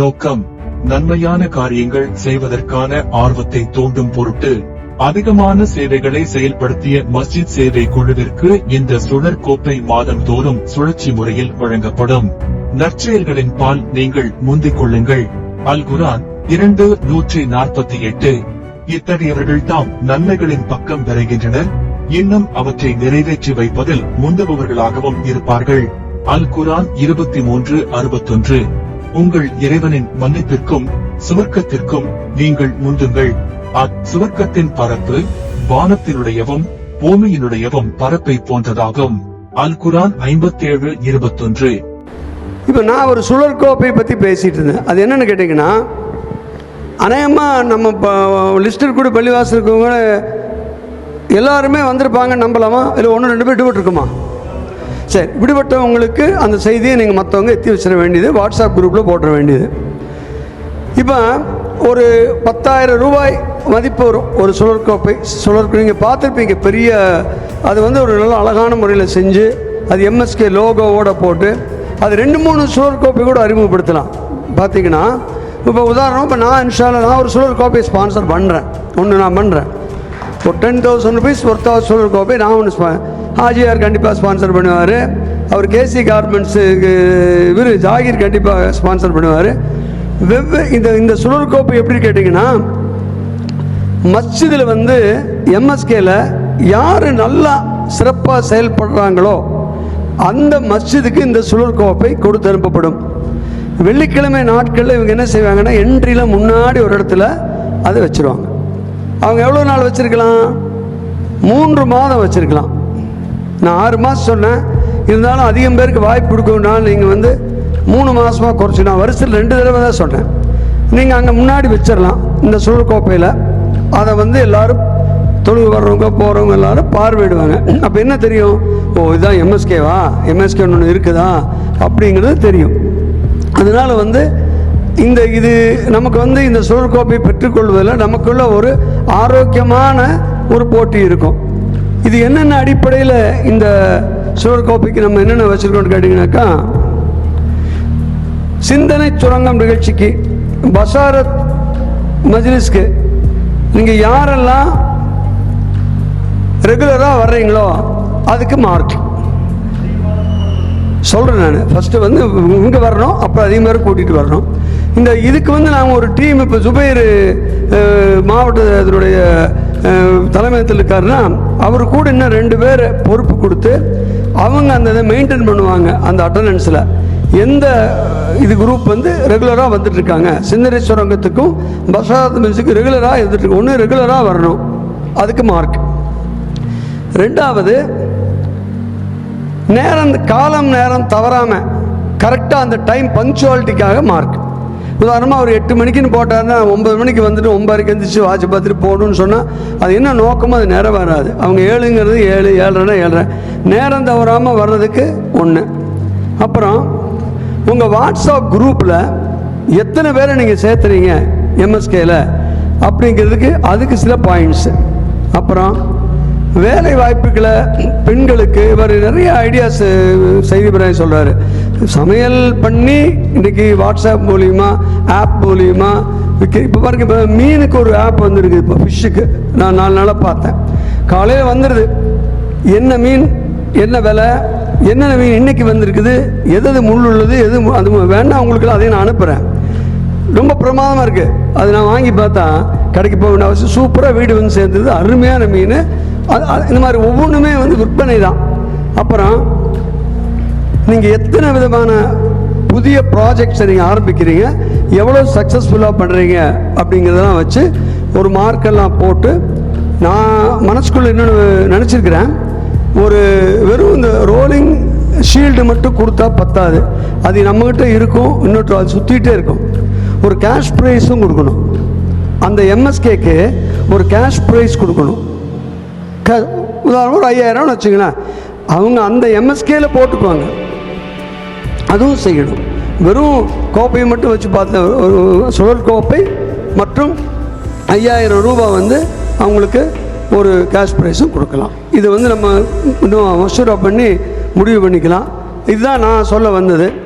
நோக்கம். நன்மையான காரியங்கள் செய்வதற்கான ஆர்வத்தை தூண்டும் பொருட்டு அதிகமான சேவைகளை செயல்படுத்திய மஸ்ஜித் சேவை குழுவிற்கு இந்த சுழற் கோப்பை மாதந்தோறும் சுழற்சி முறையில் வழங்கப்படும். நற்செயல்களின் பால் நீங்கள் முந்திக் கொள்ளுங்கள். அல் குரான் இரண்டு நூற்றி நாற்பத்தி எட்டு. இத்தகையவர்கள் தாம் நன்மைகளின் பக்கம் விரைகின்றனர். இன்னும் அவற்றை நிறைவேற்றி வைப்பதில் முந்துபவர்களாகவும் இருப்பார்கள். அல் குரான் இருபத்தி மூன்று அறுபத்தொன்று. உங்கள் இறைவனின் மன்னிப்பிற்கும் சுவர்க்கத்திற்கும் நீங்கள் முந்துங்கள். அச்சுவர்க்கத்தின் பரப்பு வானத்தினுடையவும் பூமியினுடையவும் பரப்பை போன்றதாகும். அல் குரான் ஐம்பத்தேழு இருபத்தொன்று. இப்போ நான் ஒரு சுழற்கோப்பை பற்றி பேசிட்டு இருந்தேன். அது என்னன்னு கேட்டிங்கன்னா அநேகமாக நம்ம லிஸ்டர் கூட பள்ளிவாசல் இருக்கவங்க எல்லாருமே வந்திருப்பாங்க நம்பலாமா? இல்லை ஒன்று ரெண்டு பேர் விட்டுருக்குமா சரி விடுபட்டவங்களுக்கு அந்த செய்தியை நீங்கள் மற்றவங்க எத்தி வச்சிட வேண்டியது வாட்ஸ்அப் குரூப்பில் போட்டுற வேண்டியது. இப்போ ஒரு பத்தாயிரம் ரூபாய் மதிப்பு வரும். ஒரு சுழற்கோப்பை சுழற்கு நீங்கள் பார்த்துருப்பீங்க பெரிய அது வந்து ஒரு நல்ல அழகான முறையில் செஞ்சு அது எம்எஸ்கே லோகோவோட போட்டு அது ரெண்டு மூணு சுழற்கோப்பை கூட அறிமுகப்படுத்தலாம். பார்த்தீங்கன்னா இப்போ உதாரணம் இப்போ நான் இன்ஷால நான் ஒரு சுழற்கோப்பை ஸ்பான்சர் பண்ணுறேன் ஒன்று நான் பண்ணுறேன் ஒரு டென் தௌசண்ட் ருபீஸ் ஒர்த்தாக சுழல் கோப்பை நான் ஒன்று ஆஜிஆர் கண்டிப்பாக ஸ்பான்சர் பண்ணுவார். அவர் கேசி கார்மெண்ட்ஸுக்கு இவர் ஜாகிர் கண்டிப்பாக ஸ்பான்சர் பண்ணுவார். வெவ்வே இந்த இந்த சுழற்கோப்பு எப்படி கேட்டிங்கன்னா மஸ்ஜிதில் வந்து எம்எஸ்கேல யார் நல்லா சிறப்பாக செயல்படுறாங்களோ அந்த மஸ்ஜிதுக்கு இந்த சுழல் கோப்பை கொடுத்து அனுப்பப்படும். வெள்ளிக்கிழமை நாட்களில் இவங்க என்ன செய்வாங்கன்னா என்ட்ரியில் முன்னாடி ஒரு இடத்துல அதை வச்சுருவாங்க. அவங்க எவ்வளோ நாள் வச்சுருக்கலாம்? மூன்று மாதம் வச்சுருக்கலாம். நான் ஆறு மாதம் சொன்னேன். இருந்தாலும் அதிகம் பேருக்கு வாய்ப்பு கொடுக்கணும்னா நீங்கள் வந்து மூணு மாதமாக குறைச்சி நான் வருஷத்தில் ரெண்டு தடவை தான் சொன்னேன். நீங்கள் அங்கே முன்னாடி வச்சிடலாம் இந்த சுழற்கோப்பையில் அதை வந்து எல்லோரும் தொழுகு வர்றவங்க போகிறவங்க எல்லாரும் பார்வையிடுவாங்க. அப்போ என்ன தெரியும்? ஓ இதுதான் எம்எஸ்கேவா? எம்எஸ்கே ஒன்று இருக்குதா? அப்படிங்கிறது தெரியும். அதனால் வந்து இந்த இது நமக்கு வந்து இந்த சுழற்கோப்பை பெற்றுக்கொள்வதில் நமக்குள்ள ஒரு ஆரோக்கியமான ஒரு போட்டி இருக்கும். இது என்னென்ன அடிப்படையில் இந்த சுழற்கோப்பைக்கு நம்ம என்னென்ன வச்சுருக்கோம்னு கேட்டிங்கனாக்கா சிந்தனை சுரங்கம் நிகழ்ச்சிக்கு பசாரத் மஜ்லிஸ்க்கு நீங்கள் யாரெல்லாம் ரெகுலராக வர்றீங்களோ அதுக்கு மார்க் சொல்கிறேன் நான். ஃபஸ்ட்டு வந்து இங்கே வரணும் அப்புறம் அதே மாதிரி கூட்டிகிட்டு வரணும். இந்த இதுக்கு வந்து நாங்கள் ஒரு டீம் இப்போ சுபேர் மாவட்ட இதனுடைய தலைமையத்தில் இருக்காருன்னா அவர் கூட இன்னும் ரெண்டு பேர் பொறுப்பு கொடுத்து அவங்க அந்த இதை மெயின்டைன் பண்ணுவாங்க அந்த அட்டண்டன்ஸில் எந்த இது குரூப் வந்து ரெகுலராக வந்துட்டுருக்காங்க. சிந்தனேஸ்வரங்கத்துக்கும் சிந்தனை சுரங்கத்துக்கும் மியூசிக்கு ரெகுலராக இருந்துட்டு ஒன்று ரெகுலராக வரணும். அதுக்கு மார்க் ரெண்டாவது நேரம் காலம் நேரம் தவறாமல் கரெக்டாக அந்த டைம் பங்க்சுவாலிட்டிக்காக மார்க் உதாரணமாக அவர் எட்டு மணிக்குன்னு போட்டாருன்னா ஒன்பது மணிக்கு வந்துட்டு ஒன்பதுக்கு எந்திரிச்சு வாட்ச் பார்த்துட்டு போகணும்னு சொன்னால் அது என்ன நோக்கமோ அது நிறைவேறாது அவங்க ஏழுங்கிறது ஏழு ஏழரைனா ஏழரை. நேரம் தவறாமல் வர்றதுக்கு ஒன்று அப்புறம் உங்கள் வாட்ஸ்அப் குரூப்பில் எத்தனை பேரை நீங்கள் சேர்த்துறீங்க எம்எஸ்கேயில் அப்படிங்கிறதுக்கு அதுக்கு சில பாயிண்ட்ஸு அப்புறம் வேலை வாய்ப்புகளை பெண்களுக்கு இவர் நிறைய ஐடியாஸ் செய்தி பிராயம் சொல்கிறாரு சமையல் பண்ணி இன்னைக்கு வாட்ஸ்அப் மூலியமா ஆப் மூலியமா விற்க இப்போ பாருங்க இப்போ மீனுக்கு ஒரு ஆப் வந்துருக்கு இப்போ ஃபிஷ்ஷுக்கு நான் நாலு நாளாக பார்த்தேன். காலையில் வந்துடுது என்ன மீன் என்ன விலை என்னென்ன மீன் இன்னைக்கு வந்திருக்குது எது முள் உள்ளது எது மு- அது வேணா உங்களுக்கு அதையும் நான் அனுப்புகிறேன் ரொம்ப பிரமாதமாக இருக்குது அது நான் வாங்கி பார்த்தா கடைக்கு போக வேண்டிய அவசியம் சூப்பராக வீடு வந்து சேர்ந்தது அருமையான மீன். இந்த மாதிரி ஒவ்வொன்றுமே வந்து விற்பனை தான். அப்புறம் நீங்கள் எத்தனை விதமான புதிய ப்ராஜெக்ட்ஸை நீங்கள் ஆரம்பிக்கிறீங்க எவ்வளோ சக்ஸஸ்ஃபுல்லாக பண்ணுறீங்க அப்படிங்கிறதெல்லாம் வச்சு ஒரு மார்க்கெல்லாம் போட்டு நான் மனசுக்குள்ளே இன்னொன்று நினச்சிருக்கிறேன். ஒரு வெறும் இந்த ரோலிங் ஷீல்டு மட்டும் கொடுத்தா பத்தாது. அது நம்மக்கிட்ட இருக்கும் இன்னொரு அது சுற்றிகிட்டே இருக்கும். ஒரு கேஷ் ப்ரைஸும் கொடுக்கணும். அந்த எம்எஸ்கேக்கு ஒரு கேஷ் ப்ரைஸ் கொடுக்கணும். க உதாரணம் ஒரு ஐயாயிரம்னு வச்சுங்களேன் அவங்க அந்த எம்எஸ்கேல போட்டுக்குவாங்க. அதுவும் செய்யணும். வெறும் கோப்பையை மட்டும் வச்சு பார்த்த ஒரு சுழல் கோப்பை மற்றும் ஐயாயிரம் ரூபாய் வந்து அவங்களுக்கு ஒரு கேஷ் ப்ரைஸும் கொடுக்கலாம். இது வந்து நம்ம இன்னும் மசூரா பண்ணி முடிவு பண்ணிக்கலாம். இதுதான் நான் சொல்ல வந்தது.